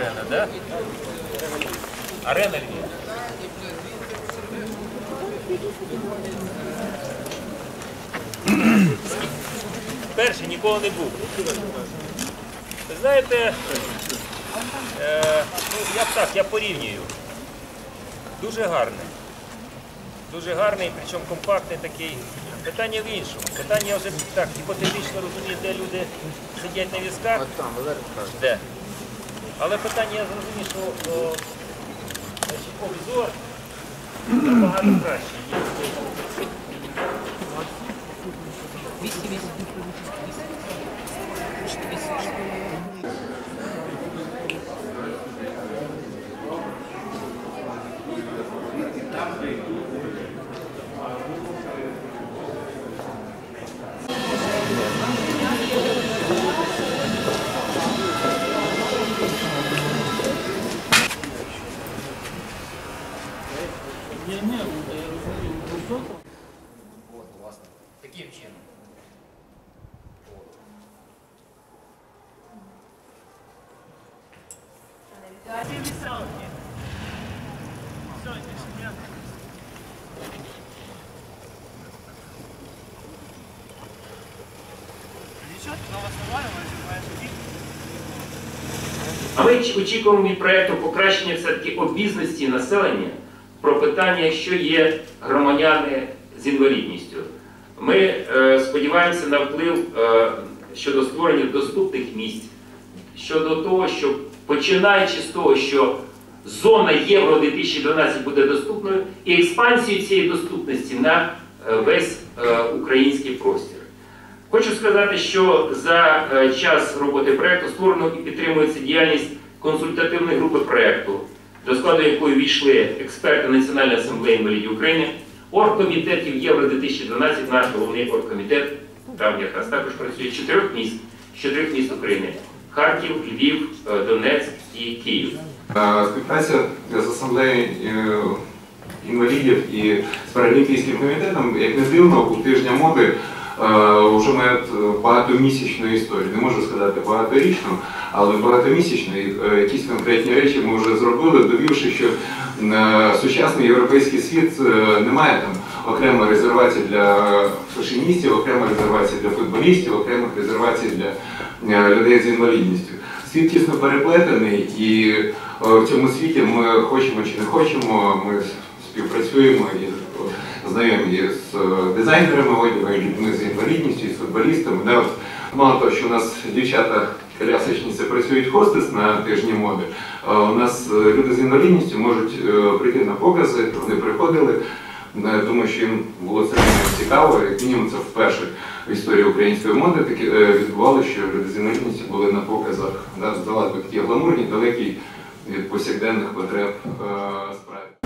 Арена, да? Арена Львів. Перший ніколи не був. Ви знаєте, е, ну, я так, я порівнюю. Дуже гарний. Дуже гарний, причому компактний такий. Питання в іншому. Питання я вже так гіпотетично розумію, де люди сидять на візках. Де? Але питання я зрозумів, що о, значить, обзор набагато кращий. От, власне, таким чином. От. А ми очікуємо від проєкту покращення все-таки обізності населення про питання, що є громадяни з інвалідністю. Ми е, сподіваємося на вплив е, щодо створення доступних місць, щодо того, що починаючи з того, що зона Євро 2012 буде доступною, і експансію цієї доступності на е, весь український простір. Хочу сказати, що за час роботи проєкту створено і підтримується діяльність консультативної групи проєкту, до складу якої війшли експерти Національної асамблеї інвалідів України, оргкомітетів Євро 2012, наш головний оргкомітет, там якраз також працює чотирьох міст, чотирьох міст України: Харків, Львів, е, Донецьк і Київ. Е, Співпраця з асамблеєю е, інвалідів і з Паралімпійським комітетом, як не дивно, у тижня моди вже має е, багатомісячну історію. Не можу сказати багаторічну, але багатомісячну. Е, Якісь конкретні речі ми вже зробили, довівши, що е, сучасний європейський світ е, не має там окремої резервації для фашиністів, окремої резервації для футболістів, окремих резервацій для е, людей з інвалідністю. Світ тісно переплетений, і е, в цьому світі ми хочемо чи не хочемо, ми співпрацюємо і е, знайомі з е, дизайнерами одягу, людьми з інвалідністю, з футболістами. Да, от Мало того, що у нас дівчата колясочниці працюють хостес на тижні моди, у нас е, люди з інвалідністю можуть е, прийти на покази, вони приходили. Думаю, що їм було це цікаво, як мінімум це вперше в історії української моди таке відбувалося, що люди з інвалідністю були на показах. Да, здавалося б, такі гламурні, далекі від повсякденних потреб справи.